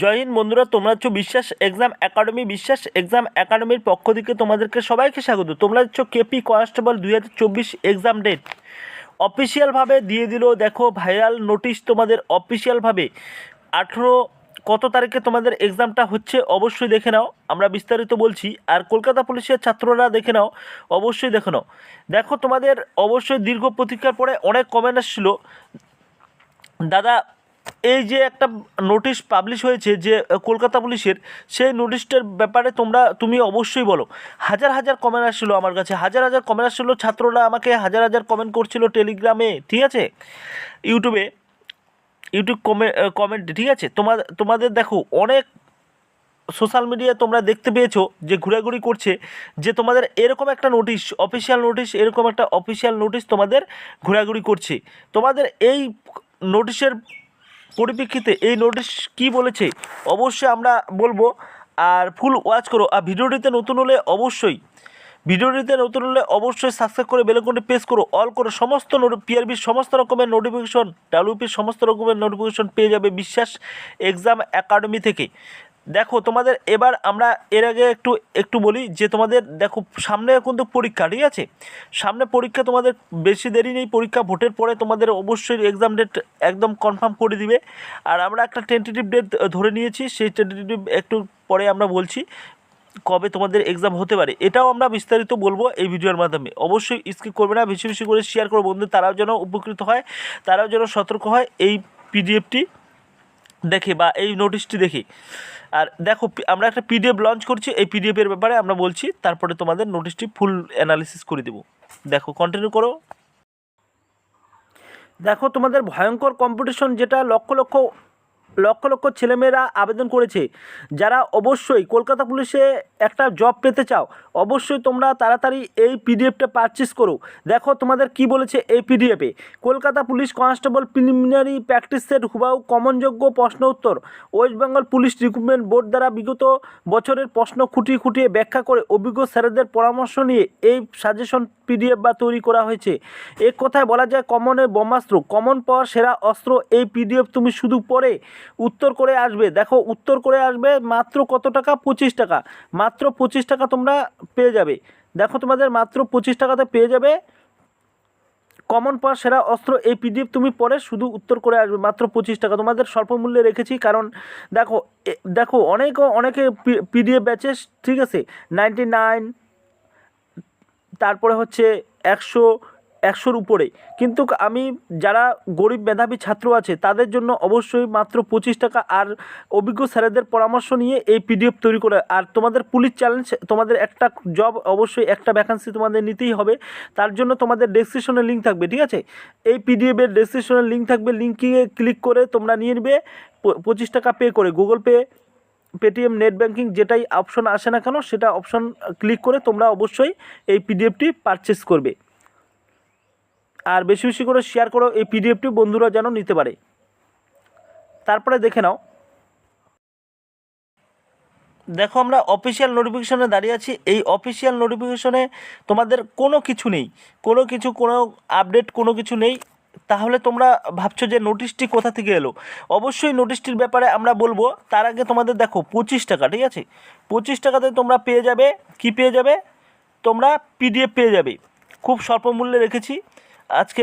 জয় হিন্দ বন্ধুরা, তোমরা হচ্ছ বিশ্বাস এক্সাম একাডেমি, বিশ্বাস এক্সাম একাডেমির পক্ষ থেকে তোমাদেরকে সবাইকে স্বাগত। তোমরা হচ্ছ কেপি কনস্টেবল দুই হাজার চব্বিশ এক্সাম ডেট। অফিসিয়ালভাবে দিয়ে দিল, দেখো, ভাইরাল নোটিশ তোমাদের অফিসিয়ালভাবে। আঠেরো, কত তারিখে তোমাদের এক্সামটা হচ্ছে অবশ্যই দেখে নাও, আমরা বিস্তারিত বলছি। আর কলকাতা পুলিশের ছাত্ররা দেখে নাও, অবশ্যই দেখে নাও। দেখো, তোমাদের অবশ্যই দীর্ঘ প্রতীক্ষার পরে অনেক কমেন্ট আসছিল। দাদা এই যে একটা নোটিশ পাবলিশ হয়েছে যে কলকাতা পুলিশের, সেই নোটিশটার ব্যাপারে তোমরা, তুমি অবশ্যই বলো। হাজার হাজার কমেন্ট আসছিল আমার কাছে। হাজার হাজার কমেন্ট আসছিল, ছাত্ররা আমাকে হাজার হাজার কমেন্ট করছিল টেলিগ্রামে, ঠিক আছে? ইউটিউবে, ইউটিউব কমে কমেন্ট ঠিক আছে? তোমার তোমাদের দেখো, অনেক সোশ্যাল মিডিয়ায় তোমরা দেখতে পেয়েছ যে ঘোরাঘুরি করছে, যে তোমাদের এরকম একটা নোটিশ অফিসিয়াল নোটিশ এরকম একটা অফিসিয়াল নোটিশ তোমাদের ঘোরাঘুরি করছে। তোমাদের এই নোটিশের পরিপ্রেক্ষিতে এই নোটিশ কি বলেছে, অবশ্যই আমরা বলব। আর ফুল ওয়াচ করো। আর ভিডিওটিতে নতুন হলে অবশ্যই, ভিডিওটিতে নতুন হলে অবশ্যই সাবস্ক্রাইব করে বেলকনটি প্রেস করো। অল করো। সমস্ত পিআরবির সমস্ত রকমের নোটিফিকেশন ডাব্লিউপির সমস্ত রকমের নোটিফিকেশন পেয়ে যাবে বিশ্বাস এক্সাম একাডেমি থেকে। দেখো, তোমাদের এবার আমরা এর আগে একটু একটু বলি যে তোমাদের, দেখো, সামনে কিন্তু পরীক্ষা, ঠিক আছে? সামনে পরীক্ষা তোমাদের বেশি দেরি নেই, পরীক্ষা ভোটের পরে তোমাদের অবশ্যই এক্সাম ডেট একদম কনফার্ম করে দিবে। আর আমরা একটা টেন্টেটিভ ডেট ধরে নিয়েছি, সেই টেন্টেটিভ একটু পরে আমরা বলছি কবে তোমাদের এক্সাম হতে পারে। এটাও আমরা বিস্তারিত বলব এই ভিডিওর মাধ্যমে। অবশ্যই স্কিপ করবে না, বেশি বেশি করে শেয়ার করো বন্ধু তারাও যেন উপকৃত হয়, তারাও যেন সতর্ক হয় এই পিডিএফটি দেখে বা এই নোটিশটি দেখি। আর দেখো আমরা একটা পিডিএফ লঞ্চ করছি, এই পিডিএফের ব্যাপারে আমরা বলছি, তারপরে তোমাদের নোটিশটি ফুল অ্যানালিসিস করে দেবো। দেখো কন্টিনিউ করো। দেখো, তোমাদের ভয়ঙ্কর কম্পিটিশন যেটা লক্ষ লক্ষ লক্ষ লক্ষ ছেলেমেয়েরা আবেদন করেছে। যারা অবশ্যই কলকাতা পুলিশে একটা জব পেতে চাও, অবশ্যই তোমরা তাড়াতাড়ি এই পিডিএফটা পারচেস করো। দেখো তোমাদের কি বলেছে এই পিডিএফে Kolkata police constable preliminary practice set হুবাউ কমনযোগ্য প্রশ্ন উত্তর। West Bengal police recruitment board দ্বারা বিগত বছরের প্রশ্ন খুঁটিয়ে খুঁটিয়ে ব্যাখ্যা করে অভিজ্ঞ স্যারেদের পরামর্শ নিয়ে এই সাজেশন পিডিএফ বা তৈরি করা হয়েছে। এক কথায় বলা যায় কমনের ব্রহ্মাস্ত্র কমন পাওয়ার সেরা অস্ত্র, এই পিডিএফ তুমি শুধু পড়ে উত্তর করে আসবে। দেখো, উত্তর করে আসবে মাত্র কত টাকা? পঁচিশ টাকা। মাত্র পঁচিশ টাকা তোমরা পেয়ে যাবে। দেখো তোমাদের মাত্র পঁচিশ টাকাতে পেয়ে যাবে। কমন পাওয়ার সেরা অস্ত্র এই পিডিএফ তুমি পরে শুধু উত্তর করে আসবে, মাত্র পঁচিশ টাকা। তোমাদের স্বল্প মূল্যে রেখেছি, কারণ দেখো দেখো, অনেক, অনেকে পিডিএফ ব্যাচে ঠিক আছে? নাইনটি নাইন তারপরে হচ্ছে একশো একশোর উপরে। কিন্তু আমি যারা গরিব মেধাবী ছাত্র আছে, তাদের জন্য অবশ্যই মাত্র পঁচিশ টাকা আর অভিজ্ঞ স্যারেদের পরামর্শ নিয়ে এই পিডিএফ তৈরি করে। আর তোমাদের পুলিশ চ্যালেঞ্জ, তোমাদের একটা জব অবশ্যই একটা ভ্যাকান্সি তোমাদের নিতেই হবে। তার জন্য তোমাদের ডেসক্রিপশনের লিঙ্ক থাকবে, ঠিক আছে? এই পিডিএফের ডেসক্রিপশনের লিঙ্ক থাকবে। লিঙ্কে ক্লিক করে তোমরা নিয়ে নেবে। পঁচিশ টাকা পে করে। Google pay Paytm net banking যেটাই অপশন আসে না কেন, সেটা অপশন ক্লিক করে তোমরা অবশ্যই এই পিডিএফটি পারচেস করবে। আর বেশি বেশি করে শেয়ার করো, এই পিডিএফটি বন্ধুরা যেন নিতে পারে। তারপরে দেখে নাও। দেখো আমরা অফিসিয়াল নোটিফিকেশনে দাঁড়িয়ে আছি। এই অফিসিয়াল নোটিফিকেশনে তোমাদের কোনো কিছু নেই। কোনো কিছু, কোনো আপডেট কোনো কিছু নেই। তাহলে তোমরা ভাবছ যে নোটিশটি কোথা থেকে এলো? অবশ্যই নোটিশটির ব্যাপারে আমরা বলব, তার আগে তোমাদের দেখো, পঁচিশ টাকা, ঠিক আছে? পঁচিশ টাকাতে তোমরা পেয়ে যাবে। কি পেয়ে যাবে? তোমরা পিডিএফ পেয়ে যাবে। খুব স্বল্প মূল্যে রেখেছি। আজকে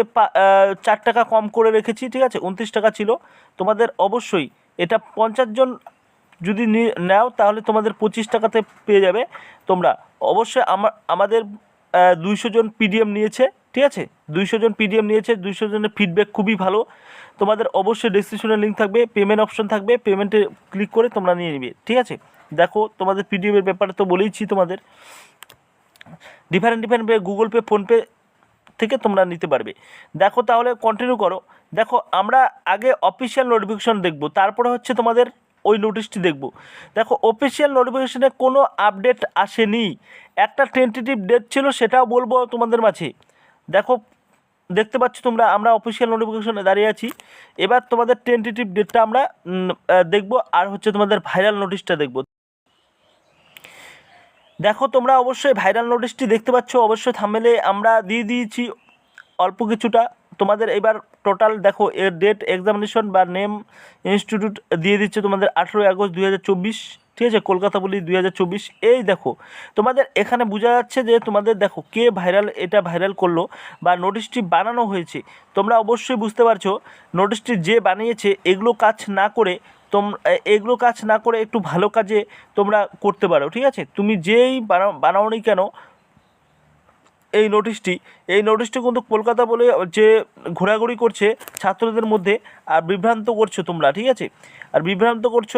চার টাকা কম করে রেখেছি, ঠিক আছে? উনত্রিশ টাকা ছিল। তোমাদের অবশ্যই এটা পঞ্চাশ জন যদি নাও, তাহলে তোমাদের পঁচিশ টাকাতে পেয়ে যাবে। তোমরা অবশ্যই আমার আমাদের দুইশো জন পিডিএম নিয়েছে, ঠিক আছে? দুইশো জন পিডিএম নিয়েছে, দুইশো জনের ফিডব্যাক খুবই ভালো। তোমাদের অবশ্যই ডেসক্রিপশনের লিঙ্ক থাকবে পেমেন্ট অপশন থাকবে পেমেন্টে ক্লিক করে তোমরা নিয়ে নিবে, ঠিক আছে? দেখো, তোমাদের পিডিএমের ব্যাপারে তো বলেইছি তোমাদের। Different different Google pay PhonePe থেকে তোমরা নিতে পারবে। দেখো তাহলে কন্টিনিউ করো। দেখো আমরা আগে অফিসিয়াল নোটিফিকেশন দেখব, তারপরে হচ্ছে তোমাদের ওই নোটিশটি দেখব। দেখো অফিসিয়াল নোটিফিকেশনে কোনো আপডেট আসেনি। একটা টেন্টেটিভ ডেট ছিল, সেটাও বলব তোমাদের মাঝে। দেখো, দেখতে পাচ্ছ তোমরা, আমরা অফিসিয়াল নোটিফিকেশনে দাঁড়িয়ে আছি। এবার তোমাদের টেন্টেটিভ ডেটটা আমরা দেখব, আর হচ্ছে তোমাদের ভাইরাল নোটিশটা দেখব। দেখো তোমরা অবশ্যই ভাইরাল নোটিশটি দেখতে পাচ্ছ। অবশ্যই থামেলে আমরা দিয়ে দিয়েছি অল্প কিছুটা। তোমাদের এবার টোটাল দেখো এর ডেট এক্সামিনেশন বা নেম ইনস্টিটিউট দিয়ে দিচ্ছে তোমাদের আঠেরোই আগস্ট দুই হাজার চব্বিশ। ঠিক আছে? কলকাতা বলি দুই হাজার চব্বিশ। এই দেখো, তোমাদের এখানে বোঝা যাচ্ছে যে তোমাদের দেখো কে ভাইরাল এটা ভাইরাল করল বা নোটিশটি বানানো হয়েছে। তোমরা অবশ্যই বুঝতে পারছ নোটিশটি যে বানিয়েছে, এগুলো কাজ না করে তোম এগুলো কাজ না করে একটু ভালো কাজে তোমরা করতে পারো, ঠিক আছে? তুমি যেই বানাও বানাওনি কেন, এই নোটিশটি এই নোটিশটি কিন্তু কলকাতা বলে যে ঘোরাঘুরি করছে ছাত্রদের মধ্যে আর বিভ্রান্ত করছ তোমরা, ঠিক আছে? আর বিভ্রান্ত করছ,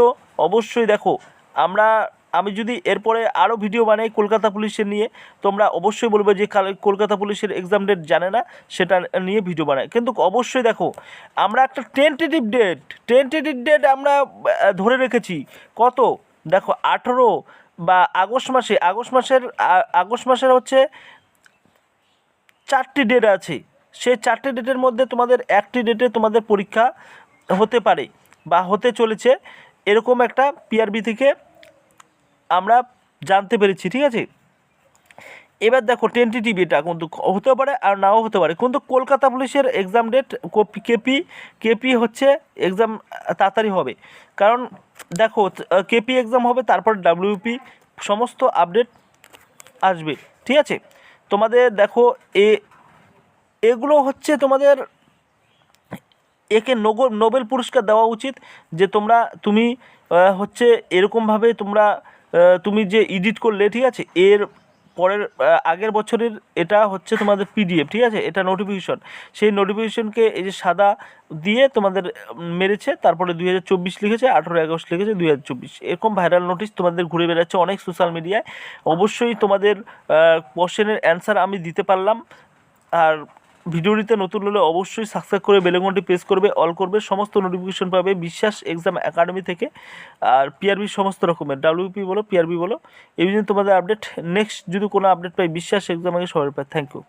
অবশ্যই দেখো, আমরা আমি যদি এরপরে আরও ভিডিও বানাই কলকাতা পুলিশের নিয়ে, তোমরা অবশ্যই বলবে যে কাল- কলকাতা পুলিশের এক্সাম ডেট জানে না, সেটা নিয়ে ভিডিও বানাই। কিন্তু অবশ্যই দেখো, আমরা একটা টেন্টেটিভ ডেট টেন্টেটিভ ডেট আমরা ধরে রেখেছি। কত? দেখো, আঠেরো বা আগস্ট মাসে, আগস্ট মাসের আগস্ট মাসের হচ্ছে চারটি ডেট আছে। সেই চারটি ডেটের মধ্যে তোমাদের একটি ডেটে তোমাদের পরীক্ষা হতে পারে বা হতে চলেছে। এরকম একটা পিআরবি থেকে জানতে পেরেছি, ঠিক আছে? এবার দেখো টেন্টেটিভ এটা কিন্তু হতে পারে আর নাও হতে পারে। কিন্তু কলকাতা পুলিশের এক্সাম ডেট কেপি কেপি হচ্ছে এক্সাম তাড়াতাড়ি হবে। কারণ দেখো, কেপি এক্সাম হবে, তারপর ডাব্লিউপি সমস্ত আপডেট আসবে, ঠিক আছে? তোমাদের দেখো, এ, এগুলো হচ্ছে তোমাদের একে নোবেল নোবেল পুরস্কার দেওয়া উচিত, যে তোমরা, তুমি হচ্ছে এরকমভাবে তোমরা তুমি যে এডিট করলে, ঠিক আছে? এর পরের আগের বছরের এটা হচ্ছে তোমাদের পিডিএফ ঠিক আছে? এটা নোটিফিকেশন সেই নোটিফিকেশনকে এই যে সাদা দিয়ে তোমাদের মেরেছে, তারপরে দুই হাজার চব্বিশ লিখেছে আঠেরো আগস্ট লিখেছে, দুই হাজার চব্বিশ। এরকম ভাইরাল নোটিশ তোমাদের ঘুরে বেড়াচ্ছে অনেক সোশ্যাল মিডিয়ায় অবশ্যই তোমাদের কোশ্চেনের অ্যান্সার আমি দিতে পারলাম। আর ভিডিওটিতে নতুন হলে অবশ্যই সাবস্ক্রাইব করে বেলেগনটি প্রেস করবে অল করবে, সমস্ত নোটিফিকেশন পাবে, বিশ্বাস এক্সাম একাডেমি থেকে, আর পিআরবি সমস্ত রকমের ডাব্লিউপি বলো পিআরবি বলো, এই জন্য তোমাদের আপডেট নেক্সট যদি কোনো আপডেট পাই, বিশ্বাস এক্সাম আগে সবাই পাই থ্যাংক ইউ